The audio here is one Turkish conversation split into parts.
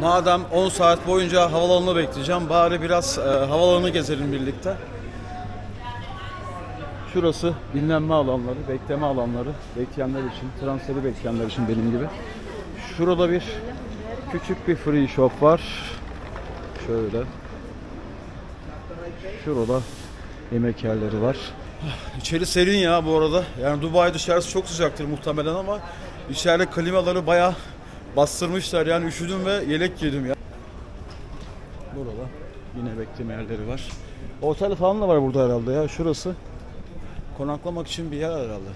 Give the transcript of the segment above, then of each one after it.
Madem 10 saat boyunca havaalanında bekleyeceğim, bari biraz e, havaalanını gezelim birlikte. Şurası dinlenme alanları, bekleme alanları, bekleyenler için, transferi bekleyenler için benim gibi. Şurada bir küçük bir free shop var. Şöyle. Şurada yemek yerleri var. İçeri serin ya bu arada. Yani Dubai dışarısı çok sıcaktır muhtemelen ama içeride klimaları bayağı bastırmışlar. Yani üşüdüm ve yelek giydim ya. Burada yine bekleme yerleri var. Otel falan da var burada herhalde ya. Şurası konaklamak için bir yer herhalde.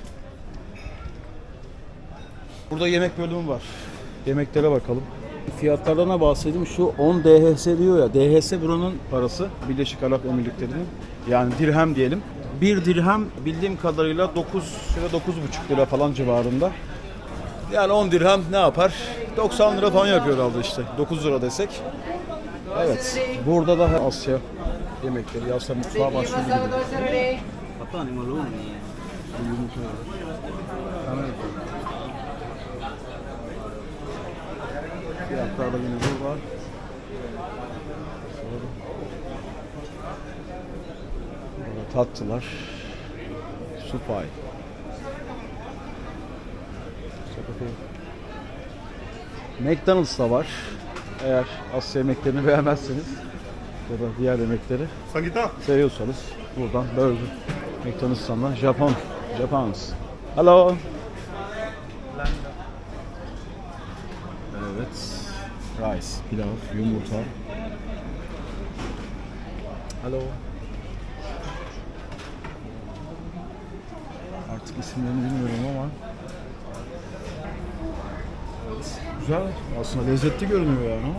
Burada yemek bölümü var. Yemeklere bakalım. Fiyatlardan da bahsedeyim. Şu 10 DHS diyor ya. DHS buranın parası. Birleşik Arap Emirlikleri'nin. Yani dirhem diyelim. Bir dirhem bildiğim kadarıyla 9 lira 9,5 lira falan civarında. Yani 10 dirhem ne yapar? 90 lira falan yapıyor herhalde işte. 9 lira desek. Evet. Burada da Asya yemekleri, Asya mutfağı başlıyor gibi. Papa ni malumi. Fiyatlar da yine burada. Tatlılar. Su pay. McDonald's da var. Eğer Asya yemeklerini beğenmezseniz ya da diğer yemekleri seviyorsanız buradan Burger McDonald's'tan Japon Japans. Hello. Evet. Rice, pilav, yumurta. Hello. Artık isimlerini bilmiyorum ama. Evet. Güzel. Aslında lezzetli görünüyor yani ama.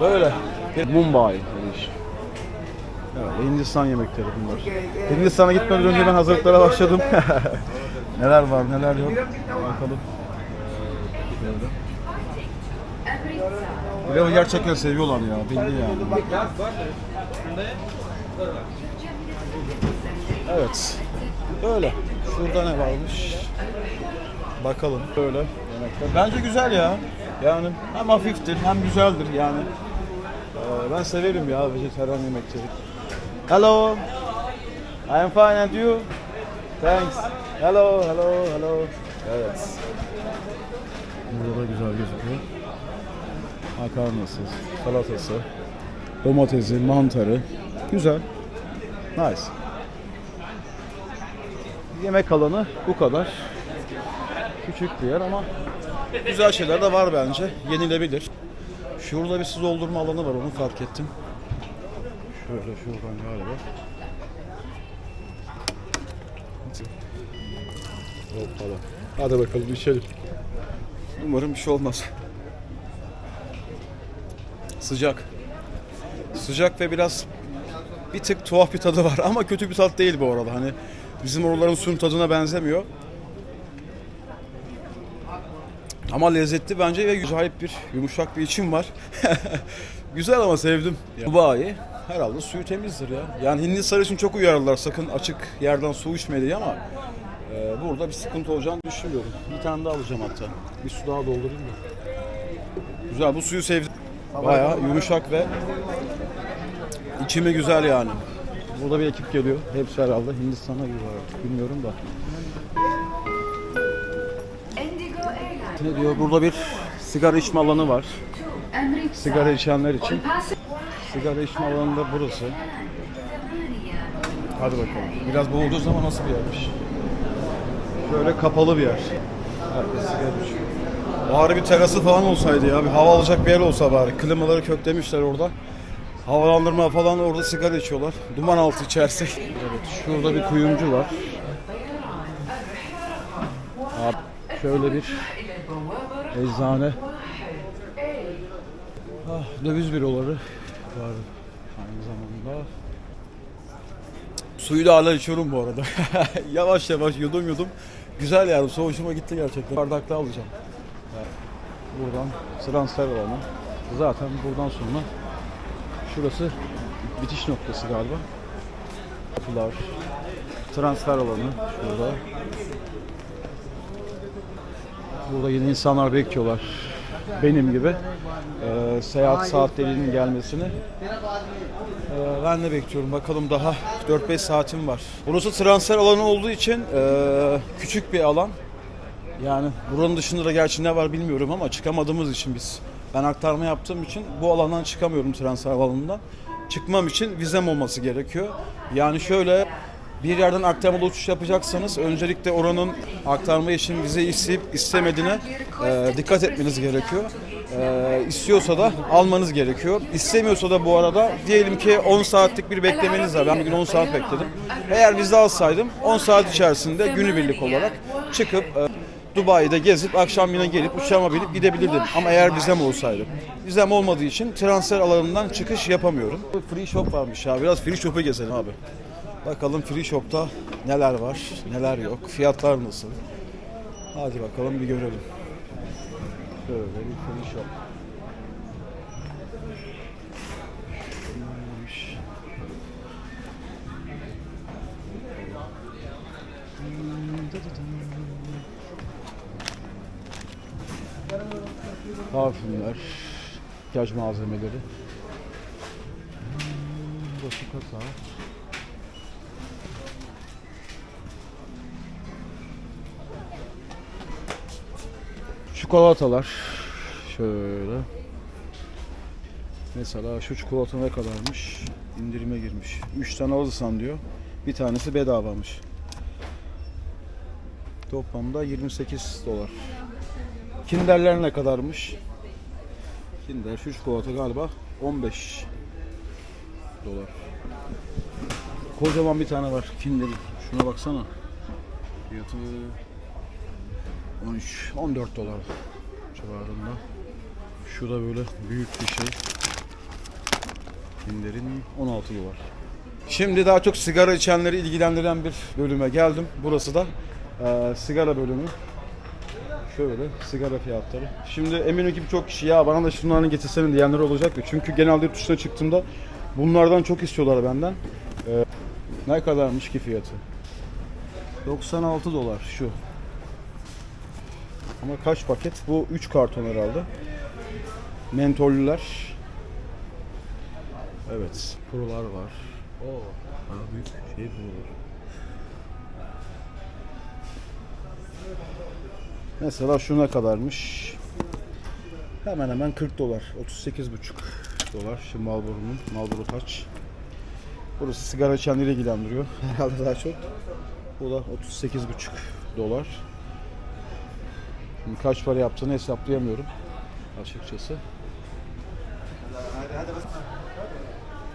Böyle. Mumbai demiş. Evet, Hindistan yemekleri bunlar. Hindistan'a gitmeden önce ben hazırlıklara başladım. neler var neler yok. Bakalım. Şöyle. Pilavı gerçekten seviyorlar ya. Belli yani. Evet. Böyle. Şurada ne varmış? Bakalım. Böyle. Bence güzel ya. Yani hem hafiftir hem güzeldir yani. Ee, ben severim ya vejetaryen yemekleri. Hello. I am fine and you? Thanks. Hello, hello, hello. Evet. Burada da güzel gözüküyor. Makarnası, salatası, domatesi, mantarı. Güzel. Nice. Yemek alanı bu kadar. Küçük bir yer ama güzel şeyler de var bence. Yenilebilir. Şurada bir su doldurma alanı var onu fark ettim. Şöyle şuradan galiba. Hoppala. Hadi bakalım içelim. Umarım bir şey olmaz. Sıcak. Sıcak ve biraz bir tık tuhaf bir tadı var ama kötü bir tat değil bu arada. Hani bizim oraların suyun tadına benzemiyor. Ama lezzetli bence ve acayip bir yumuşak bir içim var. Güzel ama sevdim. Dubai herhalde suyu temizdir ya. Yani Hindistan için çok uyarırlar sakın açık yerden su içme diye ama e, burada bir sıkıntı olacağını düşünmüyorum. Bir tane daha alacağım hatta. Bir su daha doldurayım da. Güzel bu suyu sevdim. Bayağı yumuşak ve içimi güzel yani. Burada bir ekip geliyor. Hepsi herhalde Hindistan'a gidiyor. Bilmiyorum da. Ne diyor? Burada bir sigara içme alanı var. Sigara içenler için. Sigara içme alanı da burası. Hadi bakalım. Biraz boğulduğu zaman nasıl bir yermiş? Şöyle kapalı bir yer. Herkes sigara içiyor. Bari bir terası falan olsaydı ya. Bir hava alacak bir yer olsa bari. Klimaları köklemişler orada. Havalandırma falan orada sigara içiyorlar. Duman altı içersek. Evet, şurada bir kuyumcu var. Abi, şöyle bir eczane. Ah, döviz büroları var aynı zamanda. Suyu da hala içiyorum bu arada. yavaş yavaş yudum yudum. Güzel yani su hoşuma gitti gerçekten. Bardakta alacağım. Yani buradan transfer alanı. Zaten buradan sonra şurası bitiş noktası galiba. Kapılar, transfer alanı şurada. Burada yine insanlar bekliyorlar. Benim gibi. Ee, seyahat saatlerinin gelmesini. Ee, ben de bekliyorum. Bakalım daha 4-5 saatim var. Burası transfer alanı olduğu için ee, küçük bir alan. Yani buranın dışında da gerçi ne var bilmiyorum ama çıkamadığımız için biz. Ben aktarma yaptığım için bu alandan çıkamıyorum transfer alanından. Çıkmam için vizem olması gerekiyor. Yani şöyle bir yerden aktarmalı uçuş yapacaksanız öncelikle oranın aktarma için vize isteyip istemediğine e, dikkat etmeniz gerekiyor. E, istiyorsa da almanız gerekiyor. İstemiyorsa da bu arada diyelim ki 10 saatlik bir beklemeniz var. Ben bir gün 10 saat bekledim. Eğer vize alsaydım 10 saat içerisinde günübirlik olarak çıkıp e, Dubai'de gezip akşam yine gelip uçağıma binip gidebilirdim. Ama eğer vizem olsaydı. Vizem olmadığı için transfer alanından çıkış yapamıyorum. Free shop varmış ya. Biraz free shop'u gezelim abi. Bakalım free shop'ta neler var, neler yok, fiyatlar nasıl. Hadi bakalım bir görelim. Böyle bir free shop. Neymiş? Parfümler, ihtiyaç malzemeleri. Burası kasa. Çikolatalar. Şöyle. Mesela şu çikolata ne kadarmış? İndirime girmiş. 3 tane alırsan diyor. Bir tanesi bedavamış. Toplamda 28 dolar. Kinderler ne kadarmış? Kinder şu çikolata galiba 15 dolar. Kocaman bir tane var Kinder'in. Şuna baksana. Fiyatı 13 14 dolar civarında. Şu da böyle büyük bir şey. Kinder'in 16 dolar. Şimdi daha çok sigara içenleri ilgilendiren bir bölüme geldim. Burası da eee, sigara bölümü. Şöyle sigara fiyatları. Şimdi eminim ki birçok kişi ya bana da şunlarını getirsene diyenler olacaktı. Çünkü genelde yurt dışına çıktığımda bunlardan çok istiyorlar benden. Eee, ne kadarmış ki fiyatı? 96 dolar şu. Ama kaç paket? Bu 3 karton herhalde. Mentollüler. Evet. Purular var. Oo. Daha büyük şey purular. Mesela şu ne kadarmış? Hemen hemen 40 dolar. 38,5 dolar. Şu Marlboro'nun. Marlboro Touch. Burası sigara içenleri ilgilendiriyor. Herhalde daha çok. Bu da 38,5 dolar. Şimdi kaç para yaptığını hesaplayamıyorum açıkçası.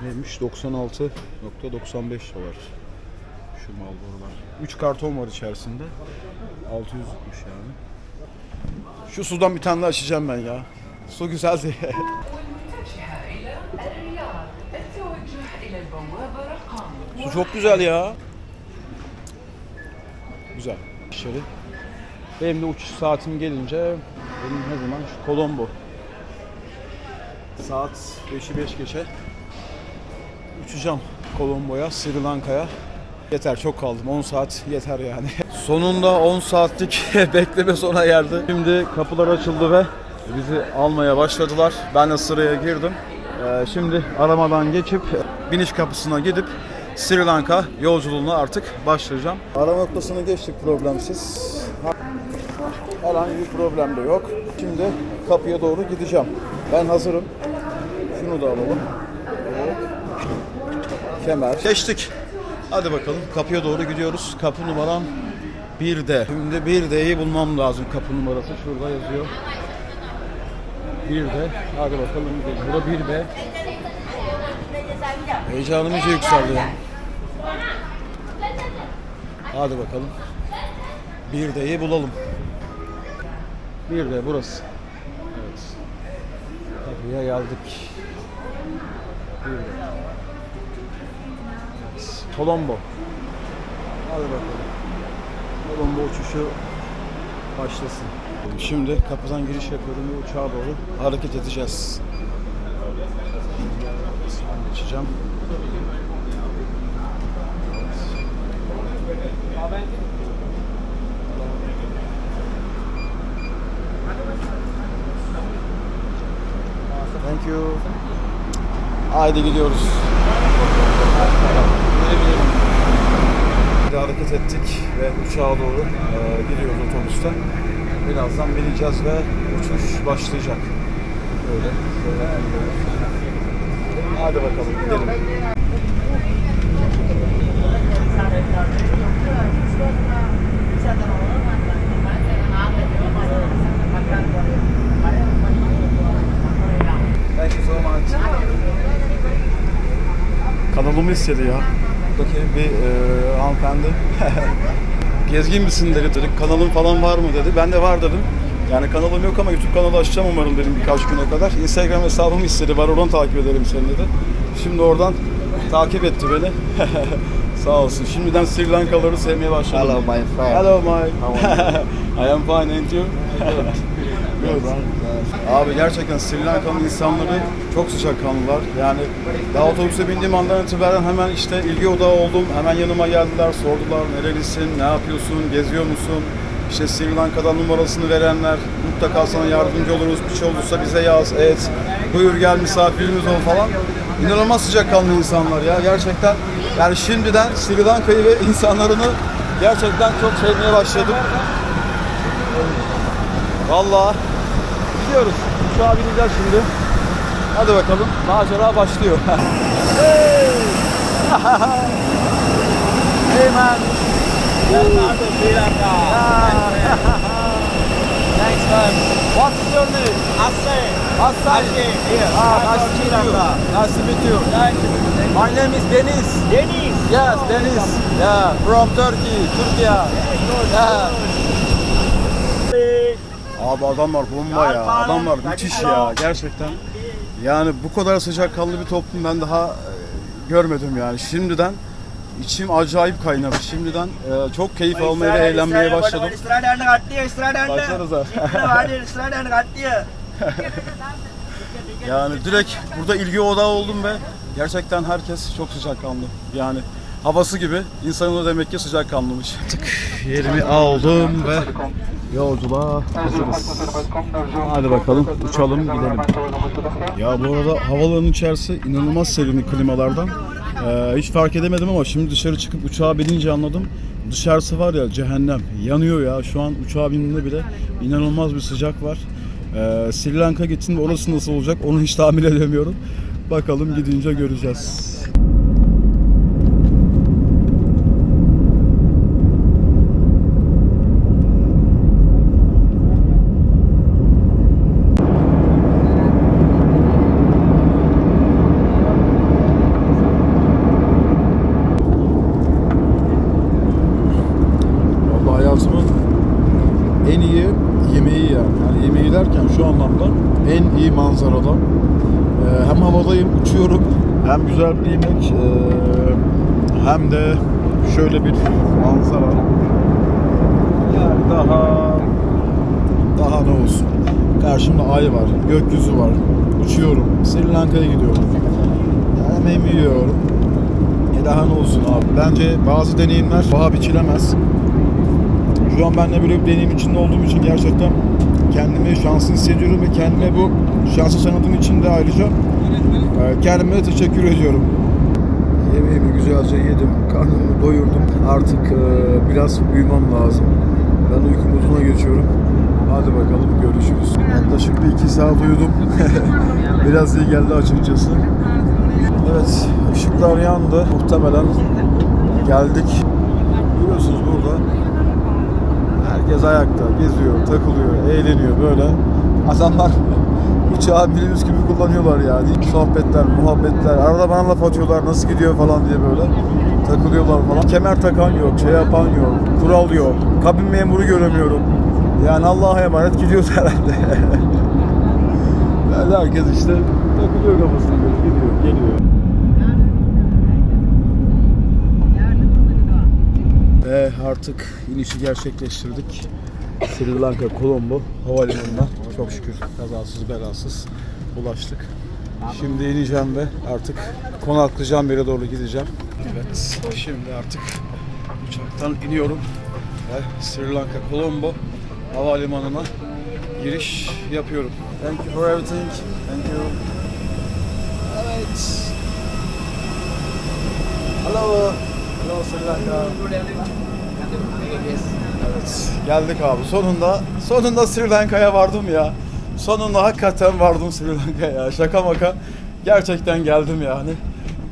Neymiş? 96.95 dolar. Şu Marlboro'lar. 3 karton var içerisinde. 600'lükmüş yani. Şu sudan bir tane daha içeceğim ben ya. Su güzel diye. Su çok güzel ya. Güzel. Dışarı. Benim de uçuş saatim gelince benim ne zaman şu Kolombo. Saat 5'i 5 geçe uçacağım Kolombo'ya, Sri Lanka'ya. Yeter çok kaldım. 10 saat yeter yani. Sonunda 10 saatlik bekleme sona erdi. Şimdi kapılar açıldı ve bizi almaya başladılar. Ben de sıraya girdim. Ee, Şimdi aramadan geçip biniş kapısına gidip Sri Lanka yolculuğuna artık başlayacağım. Arama noktasını geçtik problemsiz. Herhangi bir problem de yok. Şimdi kapıya doğru gideceğim. Ben hazırım. Şunu da alalım. Kemer. Geçtik. Hadi bakalım kapıya doğru gidiyoruz. Kapı numaram 1D. Şimdi 1D'yi bulmam lazım kapı numarası. Şurada yazıyor. 1D. Hadi bakalım. Burada 1B. Heyecanım iyice yükseldi. Hadi bakalım. 1D'yi bulalım. 1D burası. Evet. Kapıya geldik. 1D. Evet. Colombo. Hadi bakalım bomba uçuşu başlasın. Şimdi kapıdan giriş yapıyorum ve uçağa doğru hareket edeceğiz. Geçeceğim. Thank you. Haydi gidiyoruz. Gidebilirim. Bir hareket ettik ve uçağa doğru e, gidiyoruz otobüste. Birazdan bineceğiz ve uçuş başlayacak. Böyle. gidiyoruz. Hadi bakalım gidelim. Thank. Kanalımı istedi ya. Buradaki bir e, hanımefendi. Gezgin misin dedi dedik. Kanalın falan var mı dedi. Ben de var dedim. Yani kanalım yok ama YouTube kanalı açacağım umarım dedim birkaç güne kadar. Instagram hesabımı istedi. Var oradan takip ederim seni dedi. Şimdi oradan takip etti beni. Sağ olsun. Şimdiden Sri Lankalıları sevmeye başladım. Hello, my friend. Hello my. I am fine and you? Good. Abi gerçekten Sri Lankalı insanları çok sıcakkanlılar. Yani daha otobüse bindiğim andan itibaren hemen işte ilgi odağı oldum. Hemen yanıma geldiler, sordular nerelisin, ne yapıyorsun, geziyor musun? İşte Sri Lanka'dan numarasını verenler mutlaka sana yardımcı oluruz. Bir şey olursa bize yaz, et, buyur gel misafirimiz ol falan. İnanılmaz sıcakkanlı insanlar ya gerçekten. Yani şimdiden Sri Lanka'yı ve insanlarını gerçekten çok sevmeye başladım. Vallahi gidiyoruz. Uçağa bineceğiz şimdi. Hadi bakalım. Macera başlıyor. hey! hey man. Lanka. Thanks man. What's your name? Asay. Asay, here. Ah, nice to meet you. Nice to meet you. My name is Deniz. Dennis. Yes, Deniz. Yeah, from Turkey, Turkey. Yeah. Abi adamlar bomba ya. Adamlar müthiş ya gerçekten. Yani bu kadar sıcak sıcakkanlı bir toplum ben daha e, görmedim yani. Şimdiden içim acayip kaynadı. Şimdiden e, çok keyif almaya ve eğlenmeye başladım. Başlarız Yani direkt burada ilgi odağı oldum ve gerçekten herkes çok sıcak sıcakkanlı. Yani havası gibi insanın da demek ki sıcakkanlıymış. Yerimi aldım ve yolculuğa hazırız. Hadi bakalım uçalım gidelim. Ya bu arada havaların içerisi inanılmaz serinlik klimalardan. Ee, hiç fark edemedim ama şimdi dışarı çıkıp uçağa binince anladım. Dışarısı var ya cehennem. Yanıyor ya. Şu an uçağa bindiğimde bile inanılmaz bir sıcak var. Ee, Sri Lanka gittim orası nasıl olacak onu hiç tahmin edemiyorum. Bakalım gidince göreceğiz. Vallahi hayatımın en iyi yemeği yani. Yani yemeği derken şu anlamda en iyi manzarada. Ee, hem havadayım, uçuyorum. Hem güzel bir yemek, hem de şöyle bir manzara. Yani daha daha ne olsun. Karşımda ay var, gökyüzü var. Uçuyorum. Sri Lanka'ya gidiyorum. Yemeğimi yiyorum. E daha ne olsun abi. Bence bazı deneyimler paha biçilemez. Şu an ben de böyle bir deneyim içinde olduğum için gerçekten kendimi şanslı hissediyorum ve kendime bu şansı tanıdığım için de ayrıca kendime de teşekkür ediyorum. Yemeğimi güzelce yedim, karnımı doyurdum. Artık e, biraz uyumam lazım. Ben uyku moduna geçiyorum. Hadi bakalım görüşürüz. Yaklaşık bir iki saat uyudum. biraz iyi geldi açıkçası. Evet, ışıklar yandı. Muhtemelen geldik. Görüyorsunuz burada Herkes ayakta, geziyor, takılıyor, eğleniyor böyle. Adamlar uçağı minibüs gibi kullanıyorlar ya. Değil mi? Sohbetler, muhabbetler. Arada bana laf atıyorlar nasıl gidiyor falan diye böyle. Takılıyorlar falan. Kemer takan yok, şey yapan yok, kural yok. Kabin memuru göremiyorum. Yani Allah'a emanet gidiyoruz herhalde. yani herkes işte takılıyor kafasına göre gidiyor, geliyor. Ve artık inişi gerçekleştirdik. Sri Lanka Colombo havalimanına çok şükür kazasız belasız ulaştık. Şimdi ineceğim ve artık konaklayacağım yere doğru gideceğim. Evet, şimdi artık uçaktan iniyorum ve Sri Lanka Colombo havalimanına giriş yapıyorum. Thank you for everything. Thank you. Evet. Hello. Hello Sri Lanka. Good evening. Yes. Evet, geldik abi. Sonunda, sonunda Sri Lanka'ya vardım ya. Sonunda hakikaten vardım Sri Lanka'ya. Şaka maka. Gerçekten geldim yani.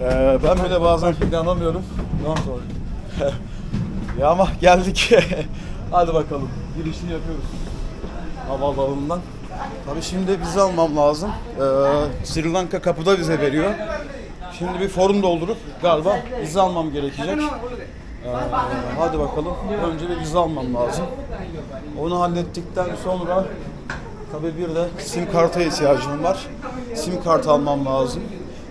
Ee, ben bile bazen inanamıyorum. Ya ama geldik. Hadi bakalım. Girişini yapıyoruz. Havaalanından. Tabii şimdi vize almam lazım. Ee, Sri Lanka kapıda vize veriyor. Şimdi bir forum doldurup galiba vize almam gerekecek. Ee, hadi bakalım. Önce bir vize almam lazım. Onu hallettikten sonra tabii bir de sim karta ihtiyacım var. Sim kart almam lazım.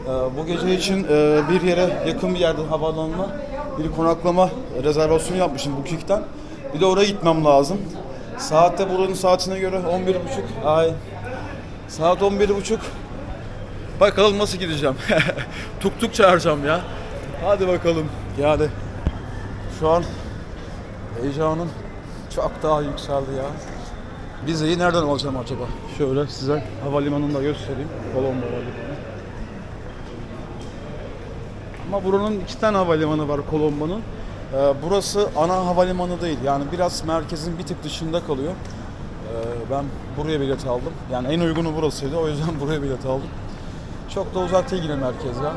Ee, bu gece için e, bir yere yakın bir yerde havaalanına bir konaklama rezervasyonu yapmışım Booking'den. Bir de oraya gitmem lazım. Saatte buranın saatine göre 11.30. Ay. Saat 11.30. Bakalım nasıl gideceğim. tuk tuk çağıracağım ya. Hadi bakalım. Yani şu an heyecanım çok daha yükseldi ya. Vizeyi nereden alacağım acaba? Şöyle size havalimanını da göstereyim. Kolombo Havalimanı. Ama buranın iki tane havalimanı var Kolombo'nun. Ee, burası ana havalimanı değil. Yani biraz merkezin bir tık dışında kalıyor. Ee, ben buraya bilet aldım. Yani en uygunu burasıydı. O yüzden buraya bilet aldım. Çok da uzak değil yine merkez ya.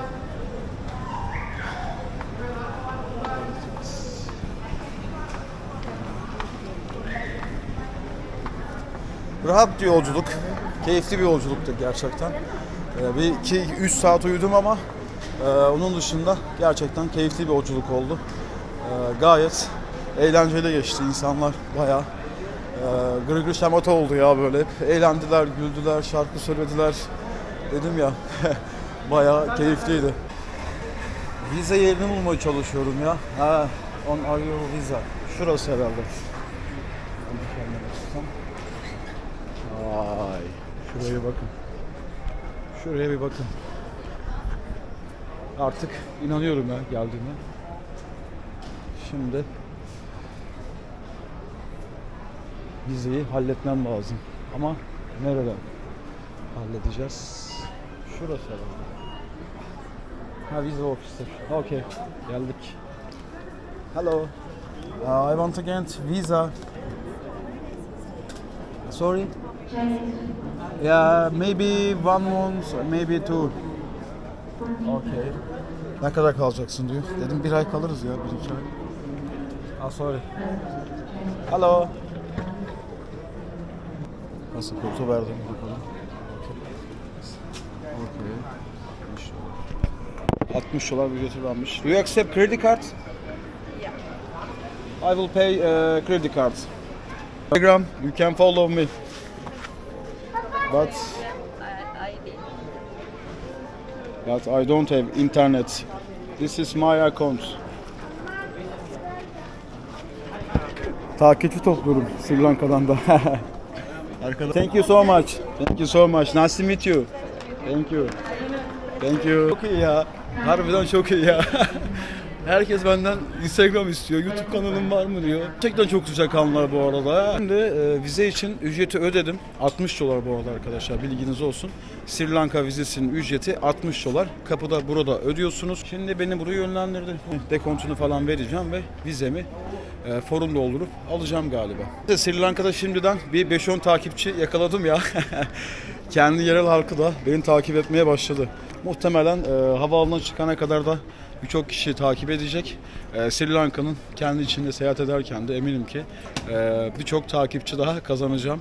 Rahat bir yolculuk. Keyifli bir yolculuktu gerçekten. Ee, bir 2-3 saat uyudum ama e, onun dışında gerçekten keyifli bir yolculuk oldu. Ee, gayet eğlenceli geçti. İnsanlar bayağı e, gırgır şamata oldu ya böyle. Hep eğlendiler, güldüler, şarkı söylediler. Dedim ya bayağı keyifliydi. Vize yerini bulmaya çalışıyorum ya. Ha, on are you visa? Şurası herhalde. Şuraya bakın. Şuraya bir bakın. Artık inanıyorum ya geldiğime. Şimdi vizeyi halletmem lazım. Ama nereden halledeceğiz? Şurası herhalde. Ha vize ofisi. Okay. Geldik. Hello. Uh, I want to get visa. Sorry. Yeah, maybe one month, maybe two. Okay. Ne kadar kalacaksın diyor. Dedim bir ay kalırız ya, bir iki ay. Ah, sorry. Hello. Nasıl kurtu verdim bakalım. Okay. 60 dolar ücreti varmış. Do you accept credit card? I will pay uh, credit card. Instagram, you can follow me. But but I don't have internet. This is my account. Takipçi topluyorum Sri Lanka'dan da. Thank you so much. Thank you so much. Nice to meet you. Thank you. Thank you. Çok iyi ya. Harbiden çok iyi ya. Herkes benden Instagram istiyor. YouTube kanalım var mı diyor. Gerçekten çok sıcak kanlılar bu arada. Şimdi e, vize için ücreti ödedim. 60 dolar bu arada arkadaşlar bilginiz olsun. Sri Lanka vizesinin ücreti 60 dolar. Kapıda burada ödüyorsunuz. Şimdi beni buraya yönlendirdi. Dekontunu falan vereceğim ve vizemi e, forum doldurup alacağım galiba. Sri Lanka'da şimdiden bir 5-10 takipçi yakaladım ya. Kendi yerel halkı da beni takip etmeye başladı. Muhtemelen e, havaalanına çıkana kadar da birçok kişi takip edecek. E, Sri Lanka'nın kendi içinde seyahat ederken de eminim ki e, birçok takipçi daha kazanacağım.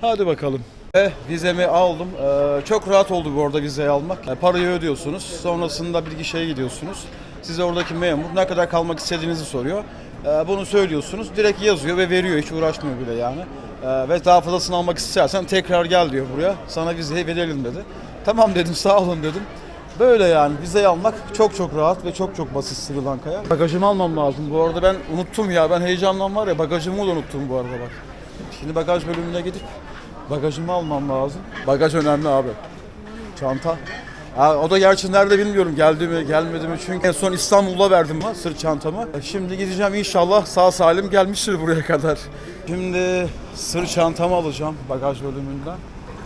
Hadi bakalım. Ve vizemi aldım. E, çok rahat oldu bu arada vizeyi almak. E, parayı ödüyorsunuz. Sonrasında bir gişeye gidiyorsunuz. Size oradaki memur ne kadar kalmak istediğinizi soruyor. E, bunu söylüyorsunuz. Direkt yazıyor ve veriyor. Hiç uğraşmıyor bile yani. E, ve daha fazlasını almak istersen tekrar gel diyor buraya. Sana vizeyi verelim dedi. Tamam dedim sağ olun dedim. Böyle yani vizeyi almak çok çok rahat ve çok çok basit Sri Lanka'ya. Bagajımı almam lazım. Bu arada ben unuttum ya. Ben heyecandan var ya bagajımı da unuttum bu arada bak. Şimdi bagaj bölümüne gidip bagajımı almam lazım. Bagaj önemli abi. Çanta. Ha, o da gerçi nerede bilmiyorum geldi mi gelmedi mi çünkü en son İstanbul'da verdim ben sırt çantamı. Şimdi gideceğim inşallah sağ salim gelmiştir buraya kadar. Şimdi sırt çantamı alacağım bagaj bölümünden.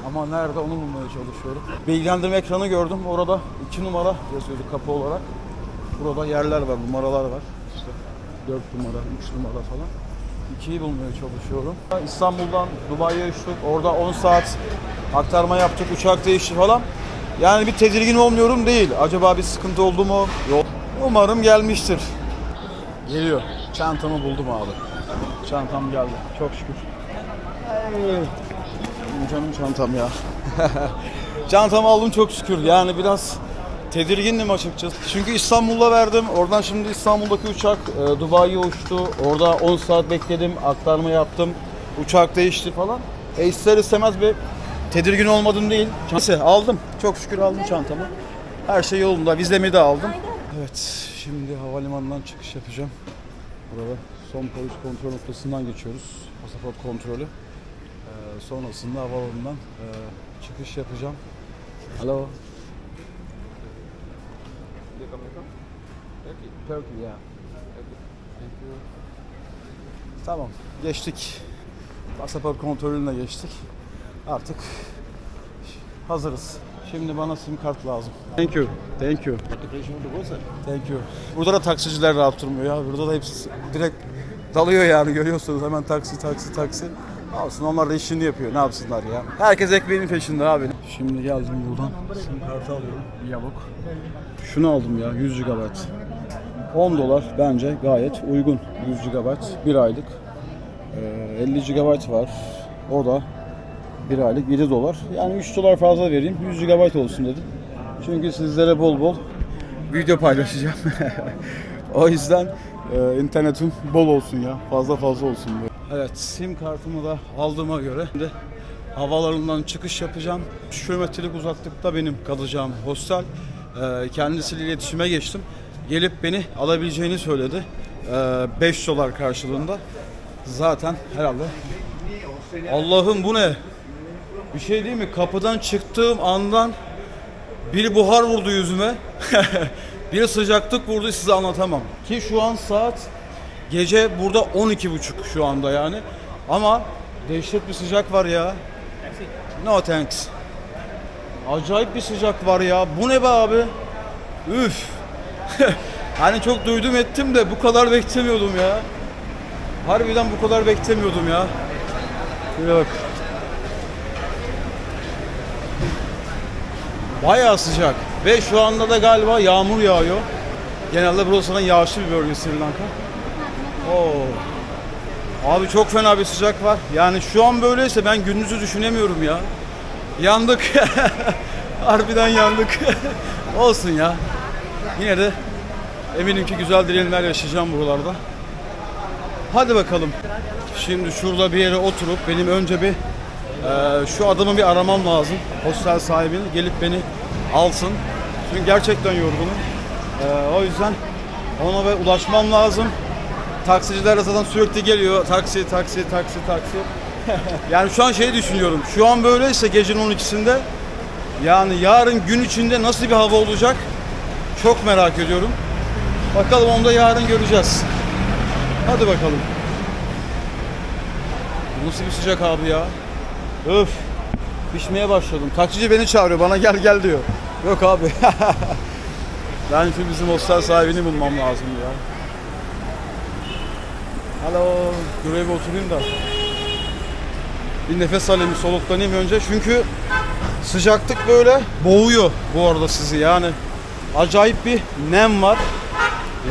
Ama nerede onu bulmaya çalışıyorum. Bilgilendirme ekranı gördüm. Orada 2 numara yazıyordu kapı olarak. Burada yerler var, numaralar var. İşte 4 numara, 3 numara falan. 2'yi bulmaya çalışıyorum. İstanbul'dan Dubai'ye uçtuk. Orada 10 saat aktarma yaptık. Uçak değişti falan. Yani bir tedirgin olmuyorum değil. Acaba bir sıkıntı oldu mu? Yok. Umarım gelmiştir. Geliyor. Çantamı buldum abi. Çantam geldi. Çok şükür. Ay. Canım çantam ya. Çantamı aldım çok şükür. Yani biraz tedirgindim açıkçası. Çünkü İstanbul'a verdim. Oradan şimdi İstanbul'daki uçak e, Dubai'ye uçtu. Orada 10 saat bekledim. Aktarma yaptım. Uçak değişti falan. E ister istemez bir tedirgin olmadım değil. Neyse aldım. Çok şükür aldım çantamı. Her şey yolunda. Vizemi de aldım. Evet. Şimdi havalimanından çıkış yapacağım. Burada son polis kontrol noktasından geçiyoruz. Pasaport kontrolü. Ee, sonrasında havaalanından e, çıkış yapacağım. Alo. Turkey, yeah. Tamam, geçtik. Pasaport kontrolünü de geçtik. Artık hazırız. Şimdi bana sim kart lazım. Thank you. Thank you. Thank you. Burada da taksiciler rahat durmuyor ya. Burada da hepsi direkt dalıyor yani görüyorsunuz hemen taksi taksi taksi. Alsın onlar da işini yapıyor. Ne yapsınlar ya? Herkes ekmeğinin peşinde abi. Şimdi geldim buradan. Sim kartı alıyorum. Bir yabuk. Şunu aldım ya 100 GB. 10 dolar bence gayet uygun. 100 GB bir aylık. Ee, 50 GB var. O da bir aylık 7 dolar. Yani 3 dolar fazla vereyim. 100 GB olsun dedim. Çünkü sizlere bol bol video paylaşacağım. o yüzden e, internetim bol olsun ya. Fazla fazla olsun diye. Evet sim kartımı da aldığıma göre şimdi havalarından çıkış yapacağım. 3 kilometrelik uzaklıkta benim kalacağım hostel. E, kendisiyle iletişime geçtim. Gelip beni alabileceğini söyledi. E, 5 dolar karşılığında. Zaten herhalde Allah'ım bu ne? Bir şey değil mi? Kapıdan çıktığım andan bir buhar vurdu yüzüme. bir sıcaklık vurdu size anlatamam. Ki şu an saat gece burada 12.30 şu anda yani. Ama dehşet bir sıcak var ya. No thanks. Acayip bir sıcak var ya. Bu ne be abi? Üf. hani çok duydum ettim de bu kadar beklemiyordum ya. Harbiden bu kadar beklemiyordum ya. Yok. Bayağı sıcak. Ve şu anda da galiba yağmur yağıyor. Genelde burası yağışlı bir bölge Sri Lanka. Oo. Abi çok fena bir sıcak var. Yani şu an böyleyse ben gündüzü düşünemiyorum ya. Yandık. Harbiden yandık. Olsun ya. Yine de eminim ki güzel dilerimler yaşayacağım buralarda. Hadi bakalım. Şimdi şurada bir yere oturup benim önce bir e, şu adamı bir aramam lazım. Hostel sahibini gelip beni alsın. Çünkü gerçekten yorgunum. E, o yüzden ona ve ulaşmam lazım. Taksiciler zaten sürekli geliyor. Taksi, taksi, taksi, taksi. yani şu an şey düşünüyorum. Şu an böyleyse gecenin 12'sinde yani yarın gün içinde nasıl bir hava olacak çok merak ediyorum. Bakalım onu da yarın göreceğiz. Hadi bakalım. Nasıl bir sıcak abi ya? Öf. Pişmeye başladım. Taksici beni çağırıyor. Bana gel gel diyor. Yok abi. ben şu bizim hostel sahibini bulmam lazım ya. Alo. Buraya bir oturayım da. Bir nefes alayım, bir soluklanayım önce. Çünkü sıcaklık böyle boğuyor bu arada sizi yani. Acayip bir nem var.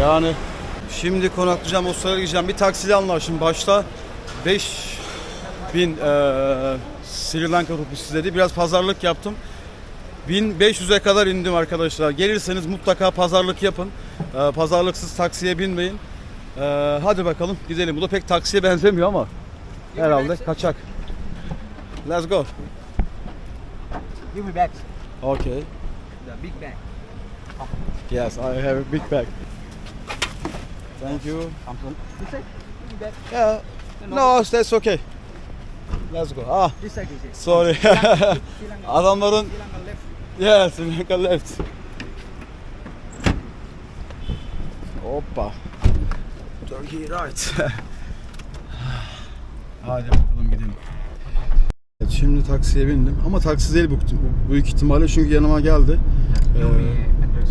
Yani şimdi konaklayacağım, hostele gideceğim. Bir taksiyle anlaştım. Başta 5 bin eee Sri Lanka rupisi dedi. Biraz pazarlık yaptım. 1500'e kadar indim arkadaşlar. Gelirseniz mutlaka pazarlık yapın. Eee, pazarlıksız taksiye binmeyin. Eee, hadi bakalım gidelim. Bu da pek taksiye benzemiyor ama herhalde kaçak. Let's go. Give me back. Okay. The big bag. Yes, I have a big bag. Thank you. This side? Give me back. Yeah. No, that's okay. Let's go. Ah, This side, sorry. Adamların. Yes, Sri Lanka left. Hoppa. Turkey right. Hadi bakalım gidelim. Evet, şimdi taksiye bindim ama taksi değil bu büyük ihtimalle çünkü yanıma geldi. Address.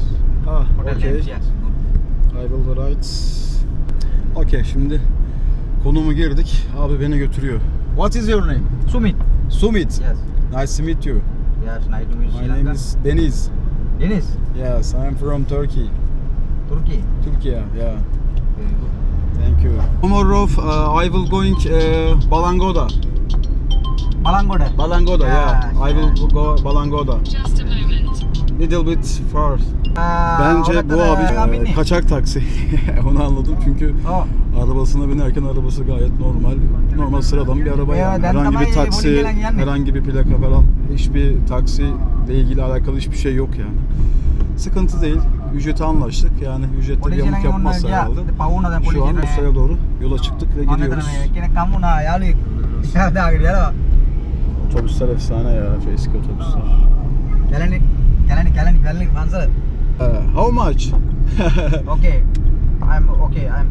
ah, okay. I will write. Okey şimdi konumu girdik. Abi beni götürüyor. What is your name? Sumit. Sumit. Yes. Nice to meet you. Yes, nice to meet My Sri name is Deniz. Deniz. Yes, I am from Turkey. Turkey. Turkey, yeah. Good. Thank you. Tomorrow uh, I will going uh, Balangoda. Balangoda. Balangoda, yeah. Yeah, I will go Balangoda. Just a moment. Little bit far. Aa, Bence bu abi e, kaçak taksi. Onu anladım çünkü Oh. arabasına binerken arabası gayet normal. Normal sıradan bir araba Ya, yani. Herhangi bir taksi, herhangi bir plaka falan hiçbir taksiyle ilgili alakalı hiçbir şey yok yani. Sıkıntı değil. Ücreti anlaştık. Yani ücrette bir yamuk yapmazsa herhalde. Şu an Bursa'ya doğru yola çıktık ve gidiyoruz. Otobüsler efsane ya. Eski otobüsler. jalan nih jalan nih Mansur Uh, how much? okay I'm okay I'm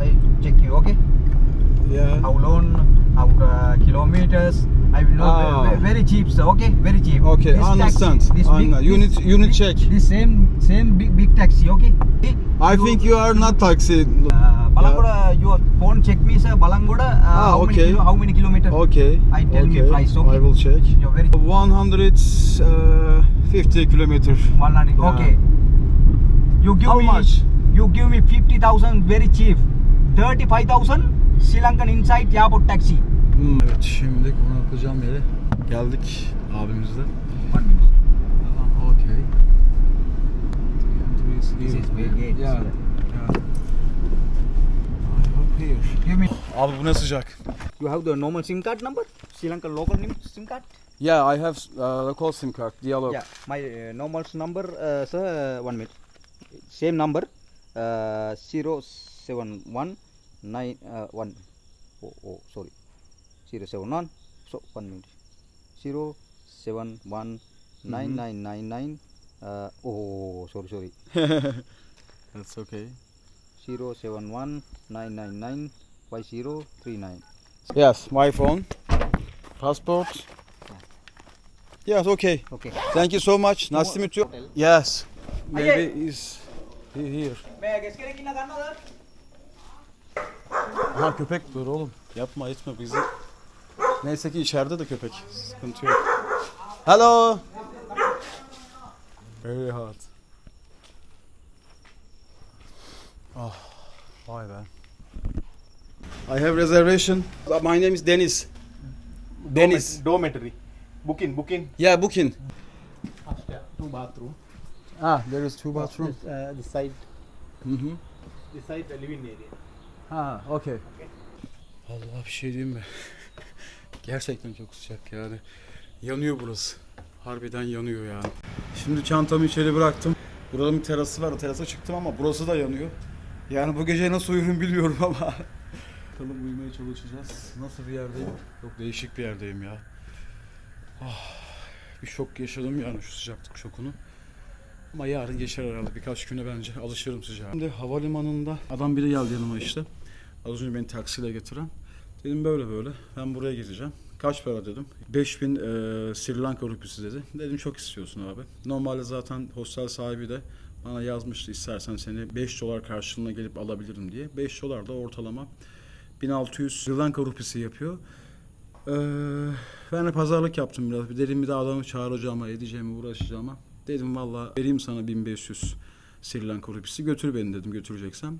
I check you okay yeah. how long how uh, kilometers I will know Ah. ve- very cheap sir okay very cheap Okay, This understand. taxi, this I big. You this- need- you need check. this same same big big taxi okay I think you are not taxi. uh, Balangoda your phone check me sir Balangoda uh, Ah, how okay. many kilo, how many kilometers Okay. I tell me okay. price, okay? I will check. you're very 150 kilometer. 100 Yeah. okay you give How me much? you give me 50000 very cheap 35000 Sri Lankan inside airport taxi Hmm, Evet şimdi konaklayacağım yere geldik abimizle. one Tamam. Yeah. give me Abi bu ne sıcak? you have the normal SIM card number Sri Lankan local SIM card Yeah, I have uh, local SIM card, dialog. yeah my uh, normal number uh, sir uh, one minute same number uh, 071 9 uh, 1 oh, oh sorry zero seven one. So one minute. Zero seven one nine mm-hmm. nine nine nine. Uh, oh, sorry, sorry. That's okay. Zero seven one nine nine nine five zero three nine. Yes, my phone, passport. Yes, okay. Okay. Thank you so much. Nice to meet you. Yes. Maybe he's here. Aha köpek dur oğlum. Yapma etme bizi Neyse ki içeride de köpek. Sıkıntı yok. Hello. Very hot. Oh, vay be. I have reservation. My name is Deniz. Deniz. Dormitory. Booking, booking. Yeah, booking. Two bathroom. Ah, there is two bathroom. This, uh, the side, Hı-hı. the side, the living area. Ha, okay. Allah bir şey diyeyim mi? Gerçekten çok sıcak yani. Yanıyor burası. Harbiden yanıyor yani. Şimdi çantamı içeri bıraktım. Buranın bir terası var. Terasa çıktım ama burası da yanıyor. Yani bu gece nasıl uyurum bilmiyorum ama. Bakalım uyumaya çalışacağız. Nasıl bir yerdeyim? Çok değişik bir yerdeyim ya. Ah, bir şok yaşadım yani şu sıcaklık şokunu. Ama yarın geçer herhalde. Birkaç güne bence alışırım sıcağa. Şimdi havalimanında adam biri geldi yanıma işte. Az önce beni taksiyle getiren. Dedim böyle böyle. Ben buraya gideceğim. Kaç para dedim. 5000 e, Sri Lanka rupisi dedi. Dedim çok istiyorsun abi. Normalde zaten hostel sahibi de bana yazmıştı istersen seni 5 dolar karşılığında gelip alabilirim diye. 5 dolar da ortalama 1600 Sri Lanka rupisi yapıyor. Ee, ben de pazarlık yaptım biraz. Bir dedim bir daha adamı çağıracağıma, edeceğime, uğraşacağıma. Dedim valla vereyim sana 1500 Sri Lanka rupisi götür beni dedim götüreceksem.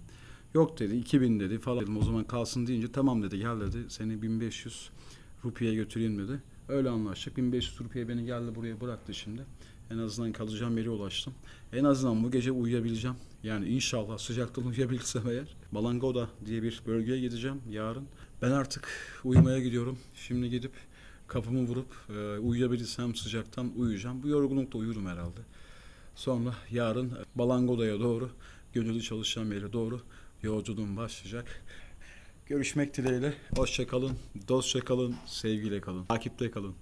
Yok dedi 2000 dedi falan dedim o zaman kalsın deyince tamam dedi gel dedi seni 1500 rupiye götüreyim dedi. Öyle anlaştık 1500 rupiye beni geldi buraya bıraktı şimdi. En azından kalacağım yere ulaştım. En azından bu gece uyuyabileceğim. Yani inşallah sıcaktan uyuyabilirsem eğer. Balangoda diye bir bölgeye gideceğim yarın. Ben artık uyumaya gidiyorum. Şimdi gidip kapımı vurup e, uyuyabilirsem sıcaktan uyuyacağım. Bu yorgunlukta uyurum herhalde. Sonra yarın Balangoda'ya doğru, gönüllü çalışacağım yere doğru yolculuğum başlayacak. Görüşmek dileğiyle. Hoşça kalın, dostça kalın, sevgiyle kalın, takipte kalın.